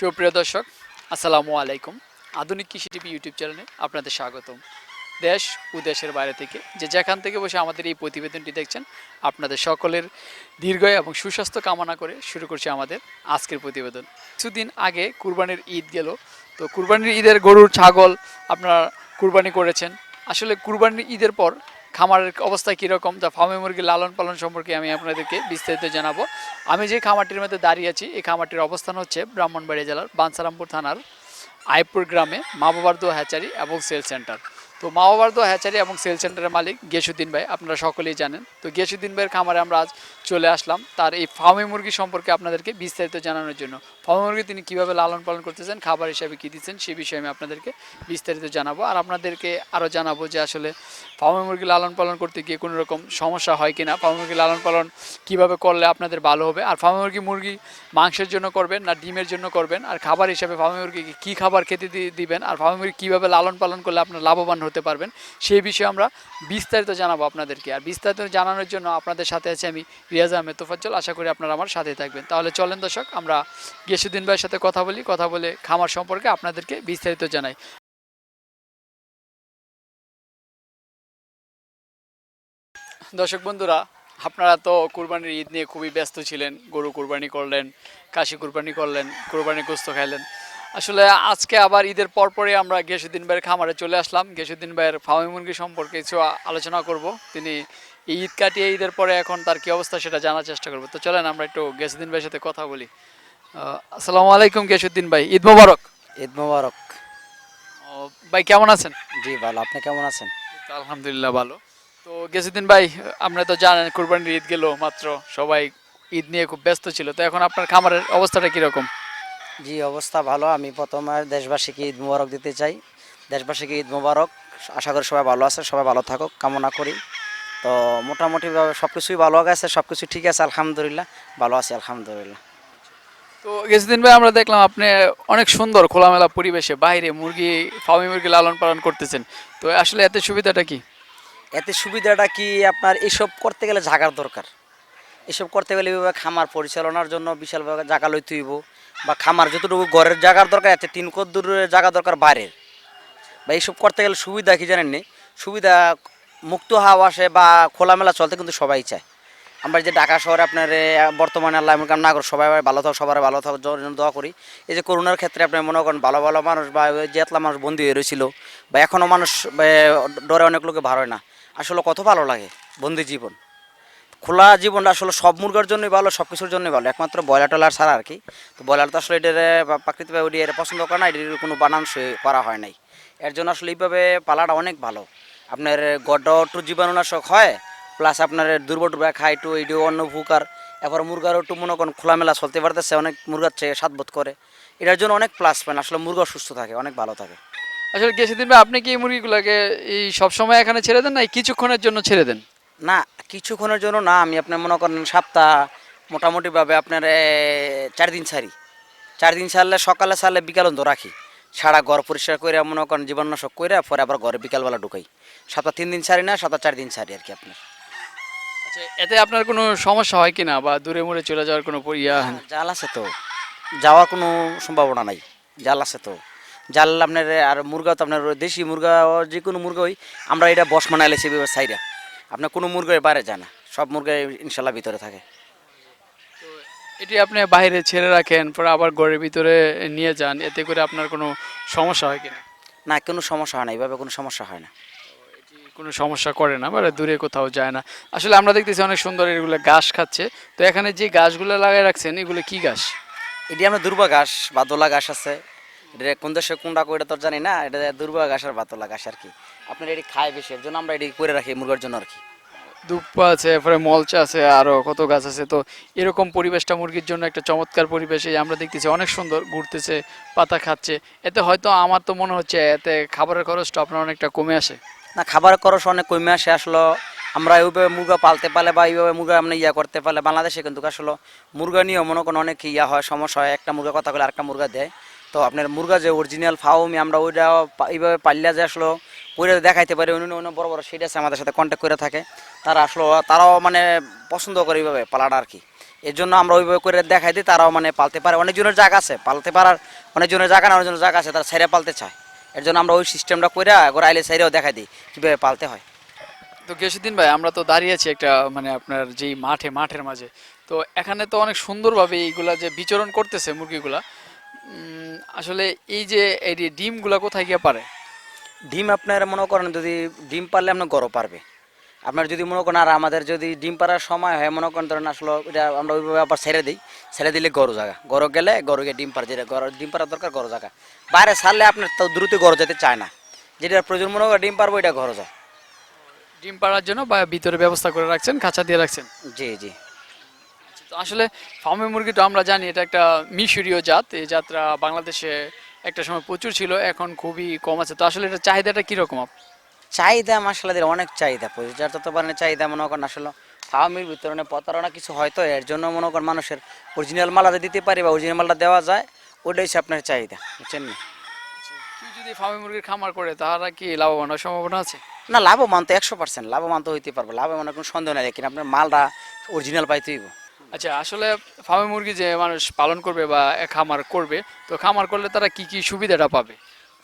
সুপ্রিয় দর্শক, আসসালামু আলাইকুম। আধুনিক কৃষি টিভি ইউটিউব চ্যানেলে আপনাদের স্বাগতম। দেশ ও দেশের বাইরে থেকে যে যেখান থেকে বসে আমাদের এই প্রতিবেদনটি দেখছেন, আপনাদের সকলের দীর্ঘ এবং সুস্বাস্থ্য কামনা করে শুরু করছে আমাদের আজকের প্রতিবেদন। কিছুদিন আগে কুরবানির ঈদ গেল, তো কুরবানির ঈদের গরুর, ছাগল আপনারা কুরবানি করেছেন। আসলে কুরবানির ঈদের পর খামারের অবস্থা কীরকম, তা ফার্মে মুরগি লালন পালন সম্পর্কে আমি আপনাদেরকে বিস্তারিত জানাব। আমি যে খামারটির মধ্যে দাঁড়িয়ে আছি, এই খামারটির অবস্থান হচ্ছে ব্রাহ্মণবাড়িয়া জেলার বানসারামপুর থানার আইপুর গ্রামে মা বাবার দো হ্যাচারি এবং সেল সেন্টার। তো মা বাবার দো হ্যাচারি এবং সেল সেন্টারের মালিক গেসুদ্দিন ভাই, আপনারা সকলেই জানেন। তো গেসুদ্দিন ভাইয়ের খামারে আমরা আজ চলে আসলাম, তার এই ফার্মে মুরগি সম্পর্কে আপনাদেরকে বিস্তারিত জানানোর জন্য। মুরগি তিনি কীভাবে লালন পালন করতেছেন, খাবার হিসাবে কী দিচ্ছেন, সে বিষয়ে আমি আপনাদেরকে বিস্তারিত জানাব। আর আপনাদেরকে আরও জানাব যে আসলে ফার্মে মুরগি লালন পালন করতে গিয়ে কোনো রকম সমস্যা হয় কি না ফার্মে মুরগি লালন পালন কীভাবে করলে আপনাদের ভালো হবে, আর ফার্মে মুরগি মুরগি মাংসের জন্য করবেন না ডিমের জন্য করবেন, আর খাবার হিসাবে ফার্মে মুরগিকে কী খাবার খেতে দিবেন, আর ফার্মে মুরগি কীভাবে লালন পালন করলে আপনার লাভবান হতে পারবেন সেই বিষয়ে আমরা বিস্তারিত জানাব আপনাদেরকে। আর বিস্তারিত জানানোর জন্য আপনাদের সাথে আছি আমি রিয়াজ আহমেদ তোফাজ্জল, আশা করি আপনারা আমার সাথে থাকবেন। তাহলে চলেন দর্শক, আমরা গেসুদ্দিন ভাইয়ের সাথে কথা বলি, কথা বলে খামার সম্পর্কে আপনাদেরকে বিস্তারিত জানাই। দর্শক বন্ধুরা, আপনারা তো কুরবানির ঈদ নিয়ে খুবই ব্যস্ত ছিলেন, গরু কুরবানি করলেন কাশি কুরবানি করলেন কুরবানি গোস্ত খাইলেন। আসলে আজকে আবার ঈদের পরপরই আমরা গেসুদ্দিন ভাইয়ের খামারে চলে আসলাম। গেসুদ্দিন ভাইয়ের ফার্মি মুরগি সম্পর্কে কিছু আলোচনা করব। তিনি ঈদ কাটিয়ে ঈদের পরে এখন তার কি অবস্থা সেটা জানার চেষ্টা করব। তো চলেন আমরা একটু গেসুদ্দিন ভাইয়ের সাথে কথা বলি। আসসালামু আলাইকুম গেসুদ্দিন ভাই। ঈদ মোবারক। ঈদ মোবারক। ও, ভাই কেমন আছেন? জি ভালো। আপনি কেমন আছেন? আলহামদুলিল্লাহ ভালো। তো গেছুদ্দিন ভাই আপনারা তো জানেন কুরবানির ঈদ গেল মাত্র। সবাই ঈদ নিয়ে খুব ব্যস্ত ছিল। তো এখন আপনার খামারের অবস্থাটা কীরকম? জি অবস্থা ভালো। আমি প্রথমে দেশবাসীকে ঈদ মোবারক দিতে চাই। দেশবাসীকে ঈদ মোবারক। আশা করি সবাই ভালো আছে সবাই ভালো থাকুক কামনা করি। তো মোটামুটিভাবে সব কিছুই ভালো গেছে সব কিছু ঠিক আছে আলহামদুলিল্লাহ। ভালো আছি আলহামদুলিল্লাহ। তো গেছুদ্দিন ভাই আমরা দেখলাম আপনি অনেক সুন্দর খোলামেলা পরিবেশে বাইরে মুরগি, ফার্মি মুরগি লালন পালন করতেছেন। তো আসলে এতে সুবিধাটা কি? এতে সুবিধাটা কি? আপনার এসব করতে গেলে জাগার দরকার। এসব করতে গেলে খামার পরিচালনার জন্য বিশাল জায়গা লইতে হইব বা খামার যতটুকু ঘরের জাগার দরকার, এতে তিন কদ্দুরের জায়গা দরকার বাইরের। বা এইসব করতে গেলে সুবিধা কি জানেন নি? সুবিধা মুক্ত হাওয়া আসে বা খোলামেলা চলতে কিন্তু সবাই চায়। আমরা যে ঢাকা শহরে আপনার বর্তমানে আল্লাহ এমন না সবাই ভালো থাক সবার ভালো থাক জন্য দোয়া করি। এই যে করোনার ক্ষেত্রে আপনি মনে করেন ভালো ভালো মানুষ বা এতলা মানুষ বন্দি হয়ে রয়েছিল, বা এখনও মানুষ ডরে অনেক লোকে ভালো হয় না, আসলে কত ভালো লাগে বন্দি জীবন। খোলা জীবনটা আসলে সব মুরগার জন্যই ভালো, সব কিছুর জন্যই ভালো, একমাত্র ব্রয়লার টলার ছাড়া আর কি। তো ব্রয়লার তো আসলে এটার প্রাকৃতিকভাবে ওটি এর পছন্দ করে না এটির কোনো বানান করা হয় নাই। এর জন্য আসলে এইভাবে পালাটা অনেক ভালো। আপনার গড টু জীবাণুনাশক হয় প্লাস আপনার দুর্বল টুর্বা খায় একটু এইটু অন্য ভুকার। এবার মুরগার একটু মনে করেন খোলামেলা চলতে পারতেছে অনেক মুরগার চেয়ে সাতবোধ করে। এটার জন্য অনেক প্লাস পয়েন্ট আসলে মুরগা সুস্থ থাকে অনেক ভালো থাকে। আসলে গেছুদ্দিন ভাই আপনি কি এই মুরগিগুলোকে এই সবসময় এখানে ছেড়ে দেন না এই কিছুক্ষণের জন্য ছেড়ে দেন? না কিছুক্ষণের জন্য না আমি আপনার মনে করেন সপ্তাহ মোটামুটিভাবে আপনার চার দিন ছাড়ি। চার দিন ছাড়লে সকালে ছাড়লে বিকাল অন্ত রাখি। সারা ঘর পরিষ্কার করে মনে করেন জীবাণুনাশক করে পরে আবার ঘরে বিকালবেলা ঢুকাই। সপ্তাহ তিন দিন ছাড়ি না সপ্তাহ চার দিন ছাড়ি আর কি আপনার। আচ্ছা এতে আপনার কোনো সমস্যা হয় কিনা বা দূরে মুড়ে চলে যাওয়ার কোনো পরি- ইয়া জাল আছে তো। যাওয়ার কোনো সম্ভাবনা নাই। জাল আছে তো। জাল আপনার আর মুরগা তো আপনার দেশি মুরগা যে কোনো মুরগাই আমরা এটা বস মানাইলে সেভাবে সাইডা। আপনার কোনো মুরগাই বাইরে যায় না। সব মুরগাই ইনশাল্লাহ ভিতরে থাকে। এটি আপনি বাইরে ছেড়ে রাখেন পরে আবার ঘরের ভিতরে নিয়ে যান এতে করে আপনার কোনো সমস্যা হয় কিনা? না কোনো সমস্যা হয় না। এইভাবে কোনো সমস্যা হয় না। কোনো সমস্যা করে না মানে দূরে কোথাও যায় না। আসলে আমরা দেখতেছি অনেক সুন্দর এগুলো ঘাস খাচ্ছে। তো এখানে যে গাছগুলো লাগাই রাখছেন এগুলো কি ঘাস এটি আমরা দুর্বা ঘাস বাদলা ঘাস আছে। এটা কোন দেশে কোনটা করে তো জানি না এটা দুর্বা ঘাস আর বাতলা ঘাস আর কি। আপনার এটি খায় বেশি এর জন্য আমরা এটি করে রাখি মুরগার জন্য আর কি। দুপ্পা আছে এরপরে মলচা আছে আরও কত গাছ আছে। তো এরকম পরিবেশটা মুরগির জন্য একটা চমৎকার পরিবেশ। এই আমরা দেখতেছি অনেক সুন্দর ঘুরতেছে পাতা খাচ্ছে। এতে হয়তো আমার তো মনে হচ্ছে এতে খাবারের খরচটা আপনার অনেকটা কমে আসে। না, খাবার খরচ অনেক কমে আসে, আসলো আমরা এইভাবে মুরগা পালতে পারলে বা এইভাবে মুরগা আমরা ইয়া করতে পারলে বাংলাদেশে কিন্তু আসলে মুরগা নিয়েও মনে করেন অনেক ইয়া হয়, সমস্যা হয়। একটা মুরগা কথা বলে আরেকটা মুরগা দেয়। তো আপনার মুরগা যে অরিজিনাল ফাউমি আমরা ওইটা এইভাবে পাল্লা যে আসলো করে দেখাইতে পারি, অন্য অন্য বড় বড় সেটা আছে আমাদের সাথে কন্ট্যাক্ট করে থাকে। তারা আসলো তারাও মানে পছন্দ করে এইভাবে পালাটা আর কি এর জন্য আমরা ওইভাবে করে দেখাই দিই, তারাও মানে পালতে পারে। অনেকজনের জায়গা আছে, পালতে পারার অনেকজনের জায়গা না, অনেকজনের জায়গা আছে, তারা সাইরে পালতে চায়। এর জন্য আমরা ওই সিস্টেমটা করে একবার আইলে সাইডেও দেখা দিই কীভাবে পালতে হয়। তো গেসুদ্দিন ভাই আমরা তো দাঁড়িয়ে আছি একটা মানে আপনার যেই মাঠে মাঠের মাঝে। তো এখানে তো অনেক সুন্দরভাবে এইগুলা যে বিচরণ করতেছে মুরগিগুলা আসলে এই যে এই ডিমগুলা কোথায় গিয়ে পারে? ডিম আপনার মনে করেন যদি ডিম পারলে আপনার গরম পারবে। আপনার যদি মনে করেন আর আমাদের যদি ডিম পাড়ার সময় হয় মনে করেন ধরেন আসলে এটা আমরা ওইভাবে আবার ছেড়ে দিই। ছেড়ে দিলে গরু জায়গা গরু গেলে গরুকে ডিম পাড়া যেটা গরু ডিম পাড়ার দরকার গরু জায়গা বাইরে ছাড়লে আপনার তো দ্রুত গরু যেতে চায় না। যেটা প্রয়োজন মনে করে ডিম পারব এটা গরু যায়। ডিম পাড়ার জন্য বা ভিতরে ব্যবস্থা করে রাখছেন খাঁচা দিয়ে রাখছেন? জি জি। তো আসলে ফার্মে মুরগিটা আমরা জানি এটা একটা মিশরীয় জাত। এই জাতটা বাংলাদেশে একটা সময় প্রচুর ছিল এখন খুবই কম আছে। তো আসলে এটা চাহিদাটা কীরকম আপ চাহিদা মশলাদের অনেক চাহিদা পরিচার তো মানে চাহিদা মনে করেন আসলে ফার্মের অনেক প্রতারণা কিছু হয়তো এর জন্য মনে করেন মানুষের অরিজিনাল মালটা দিতে পারি বা অরিজিনাল মালটা দেওয়া যায় ওটাই হচ্ছে আপনার চাহিদা বুঝছেন না? যদি ফার্মে মুরগির খামার করে তারা কি লাভবান হওয়ার সম্ভাবনা আছে? না লাভবান তো একশো পার্সেন্ট লাভবান তো হইতে পারবে লাভবান কোনো সন্দেহ নাই কিন্তু আপনার মালটা অরিজিনাল পাইতে হইব। আচ্ছা আসলে ফার্মে মুরগি যে মানুষ পালন করবে বা খামার করবে তো খামার করলে তারা কি কি সুবিধাটা পাবে?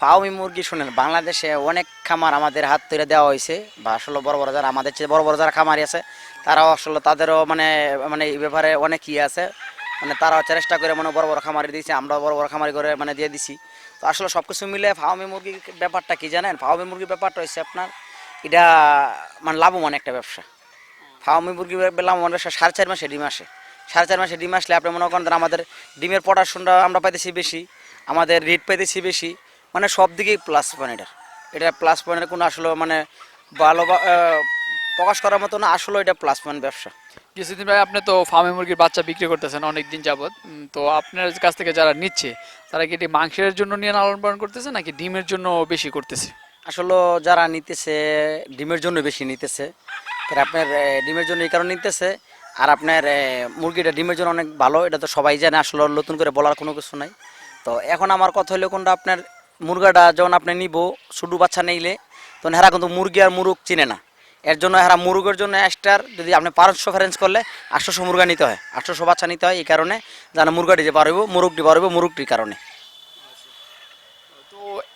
ফাউমি মুরগি শুনেন, বাংলাদেশে অনেক খামার আমাদের হাত তৈরি দেওয়া হয়েছে, বা আসলে বড় বড় যারা আমাদের চেয়ে বড় বড় যারা খামারি আছে, তারাও আসলে তাদেরও মানে মানে এই ব্যাপারে অনেক ইয়ে আছে মানে তারাও চেষ্টা করে মানে বড় বড় খামারি দিয়েছে, আমরাও বড় বড় খামারি করে মানে দিয়ে দিছি। তো আসলে সব কিছু মিলে ফাউমি মুরগির ব্যাপারটা কি জানেন? ফাউমি মুরগির ব্যাপারটা হচ্ছে আপনার, এটা মানে লাভবান একটা ব্যবসা। ফাউমি মুরগি পেলাম আমাদের সাড়ে চার মাসে ডিম আসে। সাড়ে চার মাসে ডিম আসলে আপনি মনে করেন আমাদের ডিমের প্রোডাকশনটা আমরা পাইতেছি বেশি, আমাদের রেট পাইতেছি বেশি মানে সব দিকেই প্লাস পয়েন্ট এটার এটা প্লাস পয়েন্টের কোনো আসলে মানে ভালো প্রকাশ করার মতো না আসলে এটা প্লাস পয়েন্ট ব্যবসা। কিছুদিন ভাই আপনি তো ফার্মে মুরগির বাচ্চা বিক্রি করতেছেন অনেক দিন যাবৎ তো আপনার কাছ থেকে যারা নিচ্ছে তারা কি এটি মাংসের জন্য নিয়ে লালন পালন করতেছে নাকি ডিমের জন্য বেশি করতেছে? আসলে যারা নিতেছে ডিমের জন্য বেশি নিতেছে আপনার ডিমের জন্য এই কারণে নিতেছে। আর আপনার মুরগিটা ডিমের জন্য অনেক ভালো এটা তো সবাই জানে আসলে নতুন করে বলার কোনো কিছু নাই। তো এখন আমার কথা হলো কোনটা আপনার মুরগাটা যখন আপনি নিব শুধু বাচ্চা নেইলে তখন হেরা কিন্তু মুরগি আর মুরগ চিনে না। এর জন্য হেরা মুরগের জন্য এক্সট্রার যদি আপনি পাঁচশো ফ্যারেন্স করলে আটশোশো মুরগা নিতে হয়, আটশোশো বাচ্চা নিতে হয় এই কারণে যেন মুরগাটি যে পারব, মুরগটি পারব মুরগটির কারণে।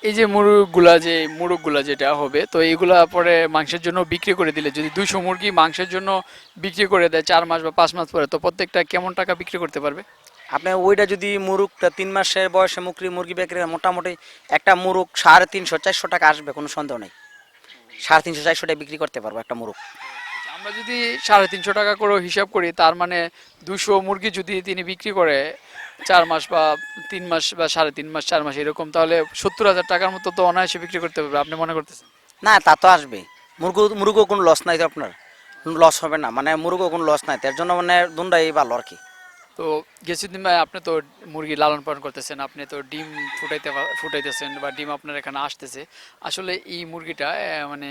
এই যে মুরগগুলা যে, মুরগগুলা যেটা হবে, তো এইগুলা পরে মাংসের জন্য বিক্রি করে দিলে, যদি দুইশো মুরগি মাংসের জন্য বিক্রি করে দেয়, চার মাস বা পাঁচ মাস পরে, তো প্রত্যেকটা কেমন টাকা বিক্রি করতে পারবে? আপনি ওইটা যদি মুরগটা তিন মাসের বয়সে মুরগি মুরগি বিক্রি করে মোটামুটি একটা মুরগ সাড়ে তিনশো চারশো টাকা আসবে কোনো সন্দেহ নেই। সাড়ে তিনশো চারশো টাকা বিক্রি করতে পারব একটা মুরগ আমরা যদি সাড়ে তিনশো টাকা করে হিসাব করি তার মানে দুশো মুরগি যদি তিনি বিক্রি করে চার মাস বা তিন মাস বা সাড়ে তিন মাস চার মাস এরকম তাহলে সত্তর হাজার টাকার মতো তো অনায়াসে বিক্রি করতে পারবে আপনি মনে করতেছেন? না তা তো আসবে মুরগ মুরগও কোনো লস নাই তো আপনার। লস হবে না মানে মুরগও কোনো লস নাই তার জন্য মানে দুটাই ভালো আর কি। তো কিছুদিন ভাই, আপনি তো মুরগি লালন পালন করতেছেন, আপনি তো ডিম ফুটাইতে ফুটাইতেছেন বা ডিম আপনার এখানে আসতেছে। আসলে এই মুরগিটা মানে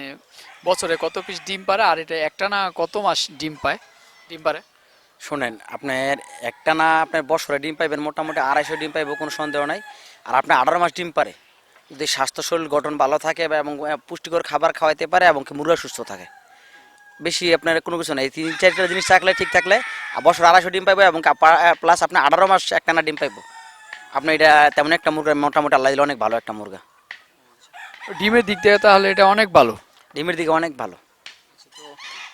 বছরে কত পিস ডিম পারে আর এটা একটা না কত মাস ডিম পায়? ডিম পারে? শোনেন, আপনার একটা না আপনার বছরে ডিম পাইবেন, মোটামুটি আড়াইশো ডিম পাইব, কোনো সন্দেহ নাই। আর আপনি আঠারো মাস ডিম পারে। যদি স্বাস্থ্য শরীর গঠন ভালো থাকে এবং পুষ্টিকর খাবার খাওয়াইতে পারে এবং মুরগা সুস্থ থাকে। বেশি আপনার কোনো কিছু নাই। তিন চারটা জিনিস থাকলে ঠিক থাকলে বছর আড়াইশো ডিম পাইবো এবং প্লাস আপনার আঠারো মাস একটানা ডিম পাইবো। আপনি এটা তেমন একটা মুরগা মোটামুটি আল্লাহ দিলে অনেক ভালো একটা মুরগা। ডিমের দিক থেকে তাহলে এটা অনেক ভালো। ডিমের দিকে অনেক ভালো।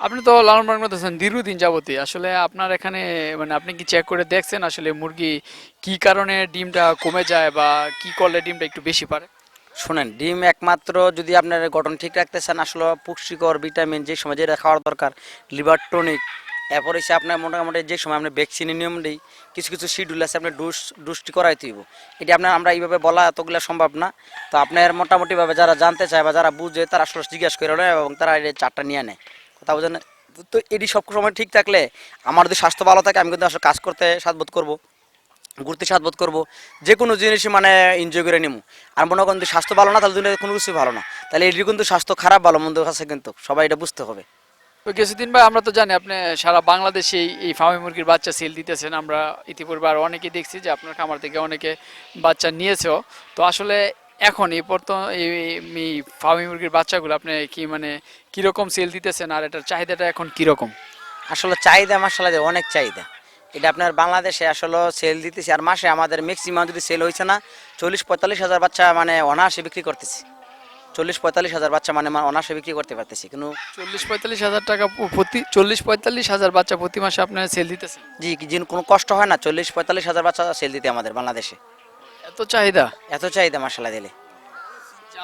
আপনি তো লালন পালন করতেছেন দীর্ঘদিন যাবতই আসলে আপনার এখানে মানে আপনি কি চেক করে দেখছেন আসলে মুরগি কি কারণে ডিমটা কমে যায় বা কি করলে ডিমটা একটু বেশি পারে? শুনেন, ডিম একমাত্র যদি আপনার গঠন ঠিক রাখতে চান, আসলে পুষ্টিকর, ভিটামিন, যে সময় যেটা খাওয়ার দরকার, লিভার টনিক, এরপর এসে আপনার মোটামুটি যে সময় আপনি ভ্যাকসিনের নিয়ম দিই, কিছু কিছু শিডিউল আছে আপনার ডুস ডুসটি করাই তুইব এটি আপনার, আমরা এইভাবে বলা এতগুলো সম্ভব না। তো আপনার মোটামুটিভাবে যারা জানতে চায় বা যারা বুঝে, তারা আসলে জিজ্ঞাসা করে নেয় এবং তারা এই চারটা নিয়ে নেয়। কথা বোঝেন? তো এটি সব সময় ঠিক থাকলে, আমার যদি স্বাস্থ্য ভালো থাকে, আমি কিন্তু আসলে কাজ করতে সাধবোধ করব। ঘুরতে সাধবোধ করব যে কোনো জিনিসই মানে এনজয় করে নিবো আর মনে করেন স্বাস্থ্য ভালো না তাহলে দুনিয়াতে কোনো কিছুই ভালো না। তাহলে এটি কিন্তু স্বাস্থ্য খারাপ ভালো মন্দ আছে কিন্তু সবাই এটা বুঝতে হবে। কিছুদিন ভাই আমরা তো জানি আপনি সারা বাংলাদেশে এই- ফার্মি মুরগির বাচ্চা সেল দিতেছেন। আমরা ইতিপূর্বে আর অনেকে দেখছি যে আপনার খামার থেকে অনেকে বাচ্চা নিয়েছেও। তো আসলে এখন এই এই এই ফার্মি মুরগির বাচ্চাগুলো আপনি কি মানে কীরকম সেল দিতেছেন? আর এটার চাহিদাটা এখন কীরকম? আসলে চাহিদা মাসালা অনেক চাহিদা। এটা আপনার বাংলাদেশে আসলে সেল দিতেছি আর মাসে আমাদের ম্যাক্সিমাম যদি সেল হয়েছে না চল্লিশ পঁয়তাল্লিশ হাজার বাচ্চা মানে অনায়াসে বিক্রি করতেছি। চল্লিশ পঁয়তাল্লিশ হাজার বাচ্চা মানে অনায়াসে বিক্রি করতে পারতেছি কিন্তু চল্লিশ পঁয়তাল্লিশ হাজার টাকা প্রতি চল্লিশ পঁয়তাল্লিশ হাজার বাচ্চা প্রতি মাসে আপনারা সেল দিতেছেন? জি কোনো কষ্ট হয় না চল্লিশ পঁয়তাল্লিশ হাজার বাচ্চা সেল দিতে আমাদের বাংলাদেশে। এত চাহিদা? এত চাহিদা মাসালা দিলে।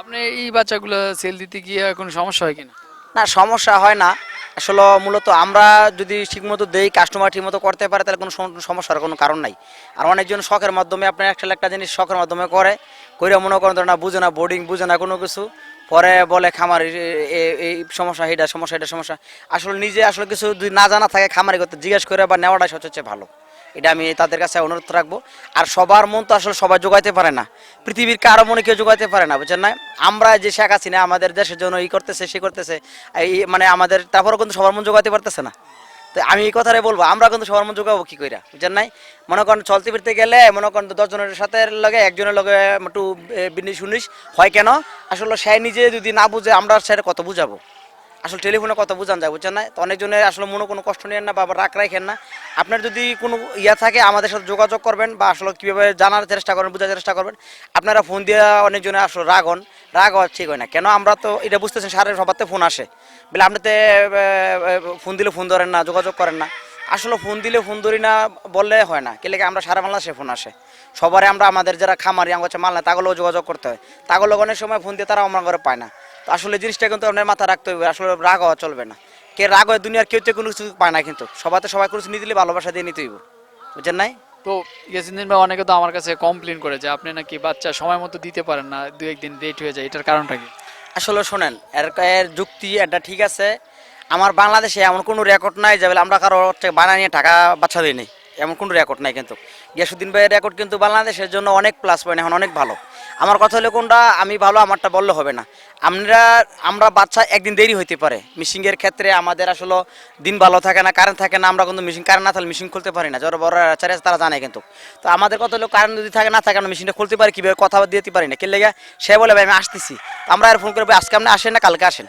আপনি এই বাচ্চাগুলো সেল দিতে গিয়ে কোনো সমস্যা হয় কিনা? না, সমস্যা হয় না। আসলে মূলত আমরা যদি ঠিকমতো দেই কাস্টমার ঠিকমতো করতে পারে, তাহলে কোনো সম- সমস্যার কোনো কারণ নাই। আর অনেকজন শখের মাধ্যমে আপনার একটা একটা জিনিস শখের মাধ্যমে করে করে মনে করেন না, বুঝে না বোর্ডিং বুঝে না কোনো কিছু, পরে বলে খামার এই সমস্যা এটা সমস্যা এটা সমস্যা। আসলে নিজে আসলে কিছু যদি না জানা থাকে, খামারি করতে জিজ্ঞেস করে বা নেওয়াটাই সবচেয়ে ভালো। এটা আমি তাদের কাছে অনুরোধ রাখব। আর সবার মন তো আসলে সবাই যোগাইতে পারে না। পৃথিবীর কারও মনে কেউ যোগাইতে পারে না, বুঝছেন না আমরা যে শেখ হাসিনা আমাদের দেশের জন্য ই করতেছে, সে করতেছে, এই মানে আমাদের, তারপরেও কিন্তু সবার মন যোগাইতে পারতেছে না। তো আমি এই কথাটাই বলব, আমরা কিন্তু সবার মন যোগাবো কি কইরা, বুঝছেন নাই? মনে করেন চলতে ফিরতে গেলে, মনে করেন দশজনের সাথে লগে, একজনের লগে একটু বিনি শুনিস হয় কেন? আসলে সে নিজে যদি না বুঝে, আমরা সেটা কত বুঝাবো। আসলে টেলিফোনে কত বুঝান যায়, বুঝছেন না? তো অনেকজনের আসলে মনে কোনো কষ্ট নেন না বা রাগ রাখেন না। আপনার যদি কোনো ইয়া থাকে, আমাদের সাথে যোগাযোগ করবেন বা আসলে কীভাবে জানার চেষ্টা করবেন, বোঝার চেষ্টা করবেন। আপনারা ফোন দিয়ে অনেকজনে আসলে রাগ হন। রাগ হওয়া ঠিক হয় না। কেন আমরা তো এটা বুঝতেছেন, সারের সবাতে ফোন আসে। বলে আপনিতে ফোন দিলে ফোন ধরেন না, যোগাযোগ করেন না। আসলে ফোন দিলে ফোন ধরি না বললে হয় না। কেলে আমরা সারা বাংলাদেশে ফোন আসে? সবারই আমরা আমাদের যারা খামারি আমার মাল না তাগুলো যোগাযোগ করতে হয়। তাগুলো অনেক সময় ফোন দিয়ে তারা আমার ঘরে পায় না। তো আসলে জিনিসটা কিন্তু আপনার মাথা রাখতে হবে আসলে রাগ হওয়া চলবে না। কে রাগ হয় দুনিয়ার কেউ তো কোনো কিছু পায় না কিন্তু। সবাতে সবাই কোনো কিছু নিয়ে দিলে ভালোবাসা দিয়ে নিতে হইব বুঝছেন নাই? তো ইয়াসিন ভাই অনেকে তো আমার কাছে কমপ্লেন করে যে আপনি নাকি বাচ্চা সময় মতো দিতে পারেন না দু একদিন লেট হয়ে যায় এটার কারণটা কি? আসলে শোনেন এর এর যুক্তি এটা ঠিক আছে। আমার বাংলাদেশে এমন কোনো রেকর্ড নাই যে বলে আমরা কারও হচ্ছে বানায় নিয়ে টাকা বাচ্চা দিই নেই। এমন কোনো রেকর্ড নাই কিন্তু। গিয়াসুদ্দিন ভাইয়ের রেকর্ড কিন্তু বাংলাদেশের জন্য অনেক প্লাস পয়েন্ট এখন অনেক ভালো। আমার কথা হলো কোনটা? আমি ভালো, আমারটা বললে হবে না। আমরা আমরা বাচ্চা একদিন দেরি হইতে পারে। মিশিংয়ের ক্ষেত্রে আমাদের আসলে দিন ভালো থাকে না কারেন্ট থাকে না, আমরা কিন্তু মেশিন কারেন্ট না থাকলে মেশিন খুলতে পারি না। যারা বড় চারে তারা জানে কিন্তু। তো আমাদের কথা হলো কারেন্ট যদি থাকে, না থাকে, আমরা মেশিনটা খুলতে পারি, কীভাবে কথা দিতে পারি না। কে লেগে সে বলে, ভাই, আমি আসতেছি। আমরা আর ফোন করব আজকে আপনি আসেন না, কালকে আসেন।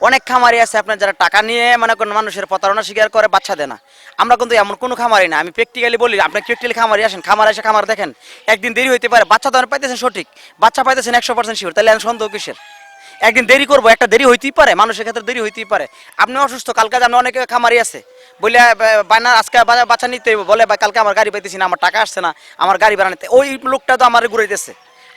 অনেক খামারি আছে, আপনার যারা টাকা নিয়ে মানে কোনো মানুষের প্রতারণা স্বীকার করে, বাচ্চা দেয় না। আমরা কিন্তু এমন কোনো খামারি না। আমি প্র্যাকটিক্যালি বলি, আপনি প্র্যাকটিক্যালি খামারি আসেন, খামার এসে খামার দেখেন, একদিন দেরি হইতে পারে, বাচ্চা তো পাইতেছেন সঠিক, বাচ্চা পাইতেছেন একশো পার্সেন্ট শিওর তাহলে সন্দেহ কিসের? একদিন দেরি করব, একটা দেরি হইতেই পারে, মানুষের ক্ষেত্রে দেরি হইতেই পারে। আপনি অসুস্থ, কালকে আপনি অনেকে খামারি আছে বলে বানা আজকে বা- বাচ্চা নিতে বলে, ভাই, কালকে আমার গাড়ি পাইতেছি না, আমার টাকা আসছে না, আমার গাড়ি বানাতে ওই লোকটা তো আমার ঘুরাইতেছে।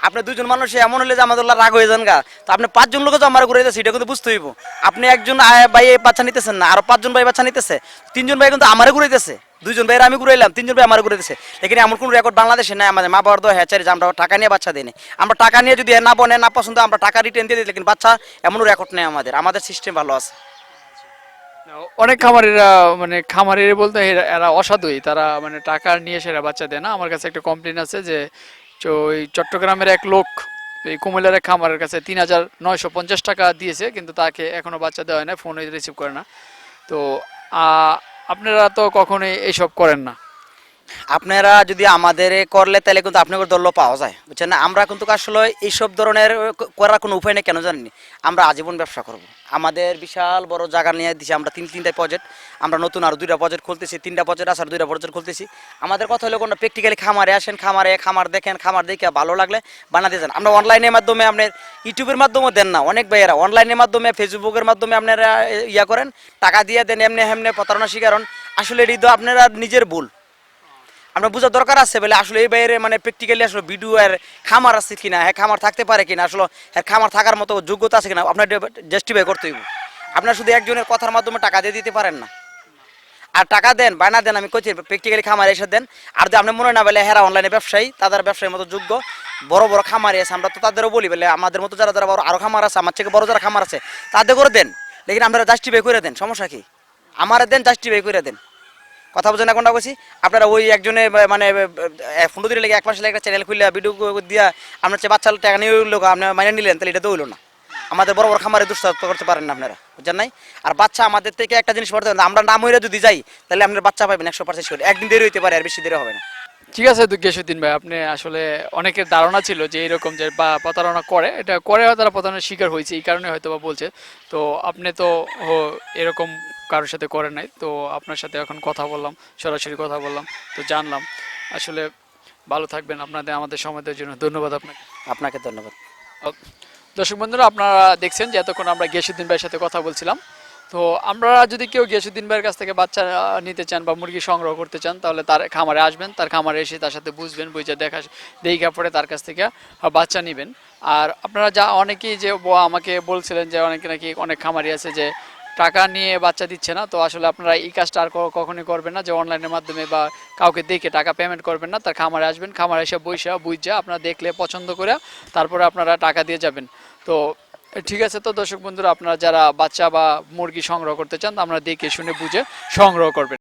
আপনি দুজন মানুষ এমন হলে যে আমাদের রাগ হয়ে যান গা। তো আপনি পাঁচজন লোক তো আমার ঘুরে যাচ্ছে এটা কিন্তু বুঝতে হইব। আপনি একজন ভাই বাচ্চা নিতেছেন না, আর পাঁচজন ভাই বাচ্চা নিতেছে। তিনজন ভাই কিন্তু আমারে ঘুরাইতেছে দুইজন ভাইয়ের আমি ঘুরাইলাম, তিনজন ভাই আমার ঘুরাইতেছে লেকিন এমন কোনো রেকর্ড বাংলাদেশে নাই, আমাদের মা বাবার হ্যাচারি যে আমরা টাকা নিয়ে বাচ্চা দিই আমরা টাকা নিয়ে যদি না বনে, না পছন্দ আমরা টাকা রিটার্ন দিয়ে দিই, লেকিন বাচ্চা এমন রেকর্ড নেই আমাদের। আমাদের সিস্টেম ভালো আছে। অনেক খামারিরা মানে খামারিরা বলতে এরা অসাধুই। তারা মানে টাকা নিয়ে সেরা বাচ্চা দেয় না। আমার কাছে একটা কমপ্লেন আছে যে চ- ওই চট্টগ্রামের এক লোক, এই কুমিল্লার এক খামারের কাছে তিন হাজার নয়শো পঞ্চাশ টাকা দিয়েছে, কিন্তু তাকে এখনও বাচ্চা দেওয়া হয় না ফোনে রিসিভ করে না। তো আপনারা তো কখনোই এইসব করেন না। আপনারা যদি আমাদের করলে তাহলে কিন্তু আপনাদের দল্য পাওয়া যায়, বুঝছেন না? আমরা কিন্তু আসলে এইসব ধরনের করার কোনো উপায় নেই, কেন জানেন আমরা আজীবন ব্যবসা করব। আমাদের বিশাল বড় জায়গা নিয়ে দিছি আমরা তিন, তিনটা প্রজেক্ট আমরা নতুন আর দুইটা প্রজেক্ট খুলতেছি, তিনটা প্রজেক্ট আছে আর দুইটা প্রজেক্ট খুলতেছি। আমাদের কথা হলো কোনো প্র্যাকটিক্যালি খামারে আসেন, খামারে, খামার দেখেন, খামার দেখে ভালো লাগলে বানাতে যান। আমরা অনলাইনের মাধ্যমে আপনার ইউটিউবের মাধ্যমে দেন না, অনেক ভাইয়েরা অনলাইনের মাধ্যমে ফেসবুকের মাধ্যমে আপনারা ইয়া করেন, টাকা দিয়ে দেন, এমনি এমনি প্রতারণা শিকার হন। আসলে এটি তো আপনারা নিজের ভুল। আমরা বোঝার দরকার আছে বলে আসলে এই বাইরে মানে প্র্যাকটিক্যালি আসলে ভিডিও আর খামার আছে কিনা হ্যাঁ খামার থাকতে পারে কিনা, আসলে হ্যাঁ খামার থাকার মতো যোগ্যতা আছে কিনা, আপনার জাস্টিফাই করতে হইব। আপনার শুধু একজনের কথার মাধ্যমে টাকা দিয়ে দিতে পারেন না। আর টাকা দেন, বায়না দেন, আমি কইছি প্র্যাকটিক্যালি খামার এসে দেন। আর যদি আপনি মনে না বলে হেরা অনলাইনে ব্যবসায়ী, তাদের ব্যবসায়ীর মতো যোগ্য, বড় বড় খামারি আছে, আমরা তো তাদেরও বলি, বলে আমাদের মতো যারা যারা বড়, আরও খামার আছে, আমার থেকে বড় যারা খামার আছে, তাদের করে দেন। লেকিন আপনারা জাস্টিফাই করে দেন, সমস্যা কি? আমার দেন জাস্টিফাই করে দেন। কথা বোঝেন না কোনটা বলছি আপনারা ওই একজনে মানে ফোন দিলে এক মাস লেগে একটা চ্যানেল খুললে ভিডিও দিয়া আপনার চেয়ে বাচ্চা টাকা নিয়ে লোক আপনি মানে নিলেন, তাহলে এটা তো হইল না। আমাদের বড় বড় খামারে দুঃসাহস করতে পারেন না আপনারা, বুঝছেন নাই? আর বাচ্চা আমাদের থেকে একটা জিনিস পড়তে আমরা নাম হইলে যদি যাই, তাহলে আপনার বাচ্চা পাবেন একশো পার্সেন্ট শিওর। একদিন দেরি হইতে পারে, আর বেশি দেরি হবে না। ঠিক আছে দুর্গেশুদ্দিন ভাই, আপনি আসলে অনেকের ধারণা ছিল যে এরকম যে বা প্রতারণা করে, এটা করে তারা প্রতারণার শিকার হয়েছে, এই কারণে হয়তো বা বলছে। তো আপনি তো এরকম কারোর সাথে করেন নাই। তো আপনার সাথে এখন কথা বললাম সরাসরি কথা বললাম তো জানলাম। আসলে ভালো থাকবেন আপনাদের আমাদের সময় দেওয়ার জন্য ধন্যবাদ আপনাকে। আপনাকে ধন্যবাদ। দর্শক বন্ধুরা আপনারা দেখছেন যে এতক্ষণ আমরা গিয়াসুদ্দিন ভাইয়ের সাথে কথা বলছিলাম। তো আমরা যদি কেউ গিয়াসুদ্দিন ভাইয়ের কাছ থেকে বাচ্চা নিতে চান বা মুরগি সংগ্রহ করতে চান তাহলে তার খামারে আসবেন। তার খামারে এসে তার সাথে বুঝবেন বুঝে দেখা দেখা পরে তার কাছ থেকে বাচ্চা নেবেন। আর আপনারা যা অনেকেই যে আমাকে বলছিলেন যে অনেকে নাকি অনেক খামারি আছে যে টাকা নিয়ে বাচ্চা দিচ্ছে না, তো আসলে আপনারা এই কাজটা আর কখনোই করবেন না যে অনলাইনের মাধ্যমে বা কাউকে দেখে টাকা পেমেন্ট করবেন না, তার খামারে আসবেন, খামারে এসে বইসা বুঝা আপনারা দেখলে পছন্দ করে তারপরে আপনারা টাকা দিয়ে যাবেন। তো ঠিক আছে তো দর্শক বন্ধুরা, আপনারা যারা বাচ্চা বা মুরগি সংগ্রহ করতে চান আমরা দেখে শুনে বুঝে সংগ্রহ করবেন।